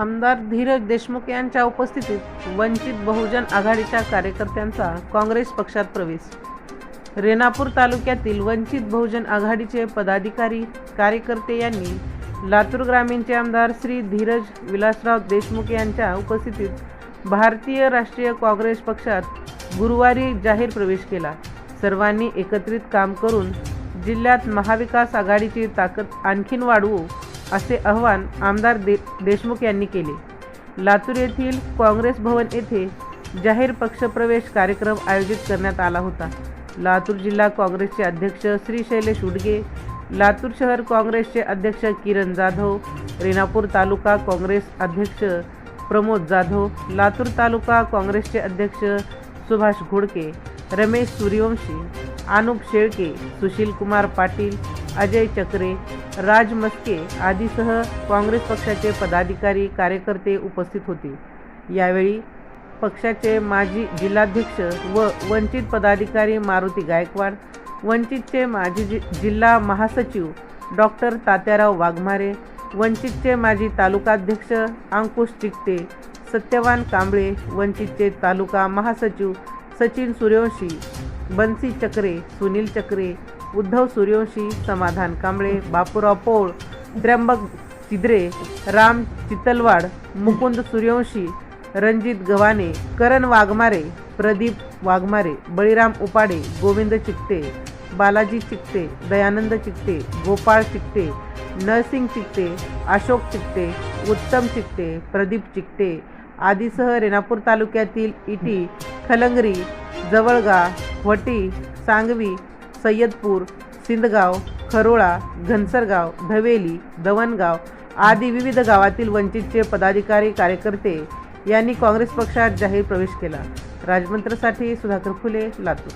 आमदार धीरज देशमुख यांच्या उपस्थितीत वंचित बहुजन आघाडीच्या कार्यकर्त्यांचा काँग्रेस पक्षात प्रवेश. रेणापूर तालुक्यातील वंचित बहुजन आघाडीचे पदाधिकारी कार्यकर्ते यांनी लातूर ग्रामीणचे आमदार श्री धीरज विलासराव देशमुख यांच्या उपस्थितीत भारतीय राष्ट्रीय काँग्रेस पक्षात गुरुवारी जाहीर प्रवेश केला. सर्वांनी एकत्रित काम करून जिल्ह्यात महाविकास आघाडीची ताकद आणखीन वाढवू असे आवाहन आमदार दे देशमुख यांनी केले. लातूर येथील काँग्रेस भवन येथे जाहीर पक्षप्रवेश कार्यक्रम आयोजित करण्यात आला होता. लातूर जिल्हा काँग्रेसचे अध्यक्ष श्री शैलेश उडगे लातूर शहर काँग्रेसचे अध्यक्ष किरण जाधव रेणापूर तालुका काँग्रेस अध्यक्ष प्रमोद जाधव लातूर तालुका काँग्रेसचे अध्यक्ष सुभाष घोडके रमेश सूर्यवंशी अनुप शेळके सुशील कुमार पाटील अजय चक्रे राज मस्के आदीसह काँग्रेस पक्षाचे पदाधिकारी कार्यकर्ते उपस्थित होते. यावेळी पक्षाचे माजी जिल्हाध्यक्ष व वंचित पदाधिकारी मारुती गायकवाड वंचितचे माजी जि जिल्हा महासचिव डॉक्टर तात्याराव वाघमारे वंचितचे माजी तालुकाध्यक्ष अंकुश चिकटे सत्यवान कांबळे वंचितचे तालुका महासचिव सचिन सूर्यवंशी बन्सी चक्रे सुनील चक्रे उद्धव सूर्यवंशी समाधान कांबळे बापूराव पोळ त्र्यंबक चिद्रे राम चितलवाड मुकुंद सूर्यवंशी रणजित गव्हाणे करण वाघमारे प्रदीप वाघमारे बळीराम उपाडे गोविंद चिकटे बालाजी चिकटे दयानंद चिकटे गोपाळ चिकटे नरसिंग चिकटे अशोक चिकटे उत्तम चिकटे प्रदीप चिकटे आदीसह रेणापूर तालुक्यातील इटी खलंगरी जवळगा वटी सांगवी सय्यदपूर सिंदगाव खरोळा घनसरगाव धवेली दवणगाव आदी विविध गावातील वंचितचे पदाधिकारी कार्यकर्ते यांनी काँग्रेस पक्षात जाहीर प्रवेश केला. राजमंत्रसाठी सुधाकर फुले लातूर.